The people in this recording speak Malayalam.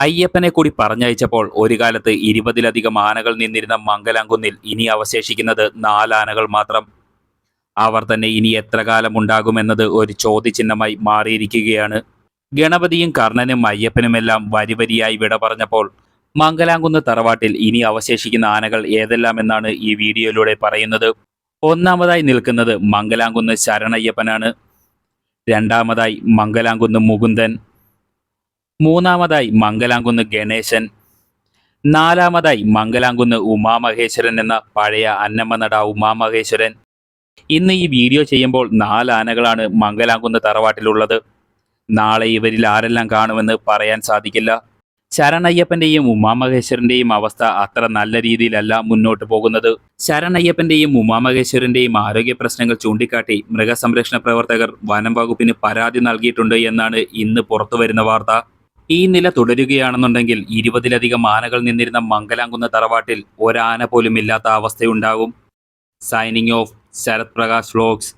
അയ്യപ്പനെ കൂടി പറഞ്ഞയച്ചപ്പോൾ ഒരു കാലത്ത് ഇരുപതിലധികം ആനകൾ നിന്നിരുന്ന മംഗലാംകുന്നിൽ ഇനി അവശേഷിക്കുന്നത് നാലാനകൾ മാത്രം. അവർ തന്നെ ഇനി എത്ര കാലം ഉണ്ടാകുമെന്നത് ഒരു ചോദ്യചിഹ്നമായി മാറിയിരിക്കുകയാണ്. ഗണപതിയും കർണനും അയ്യപ്പനുമെല്ലാം വരിവരിയായി വിട പറഞ്ഞപ്പോൾ മംഗലാംകുന്ന് തറവാട്ടിൽ ഇനി അവശേഷിക്കുന്ന ആനകൾ ഏതെല്ലാം എന്നാണ് ഈ വീഡിയോയിലൂടെ പറയുന്നത്. ഒന്നാമതായി നിൽക്കുന്നത് മംഗലാംകുന്ന് ശരണയ്യപ്പനാണ്. രണ്ടാമതായി മംഗലാംകുന്ന് മുകുന്ദൻ. മൂന്നാമതായി മംഗലാംകുന്ന് ഗണേശൻ. നാലാമതായി മംഗലാംകുന്ന് ഉമാമഹേശ്വരൻ എന്ന പഴയ അന്നമ്മനട ഉമാമഹേശ്വരൻ. ഇന്ന് ഈ വീഡിയോ ചെയ്യുമ്പോൾ നാല് ആനകളാണ് മംഗലാംകുന്ന് തറവാട്ടിലുള്ളത്. നാളെ ഇവരിൽ ആരെല്ലാം കാണുമെന്ന് പറയാൻ സാധിക്കില്ല. ശരണയ്യപ്പന്റെയും ഉമാമഹേശ്വരന്റെയും അവസ്ഥ അത്ര നല്ല രീതിയിലല്ല മുന്നോട്ട് പോകുന്നത്. ശരണയ്യപ്പന്റെയും ഉമാമഹേശ്വരന്റെയും ആരോഗ്യ പ്രശ്നങ്ങൾ ചൂണ്ടിക്കാട്ടി മൃഗസംരക്ഷണ പ്രവർത്തകർ വനം വകുപ്പിന് പരാതി നൽകിയിട്ടുണ്ട് എന്നാണ് ഇന്ന് പുറത്തുവരുന്ന വാർത്ത. ഈ നില തുടരുകയാണെന്നുണ്ടെങ്കിൽ ഇരുപതിലധികം ആനകൾ നിന്നിരുന്ന മംഗലാംകുന്ന തറവാട്ടിൽ ഒരാന പോലും ഇല്ലാത്ത അവസ്ഥയുണ്ടാകും signing off Sharath Prakash vlogs.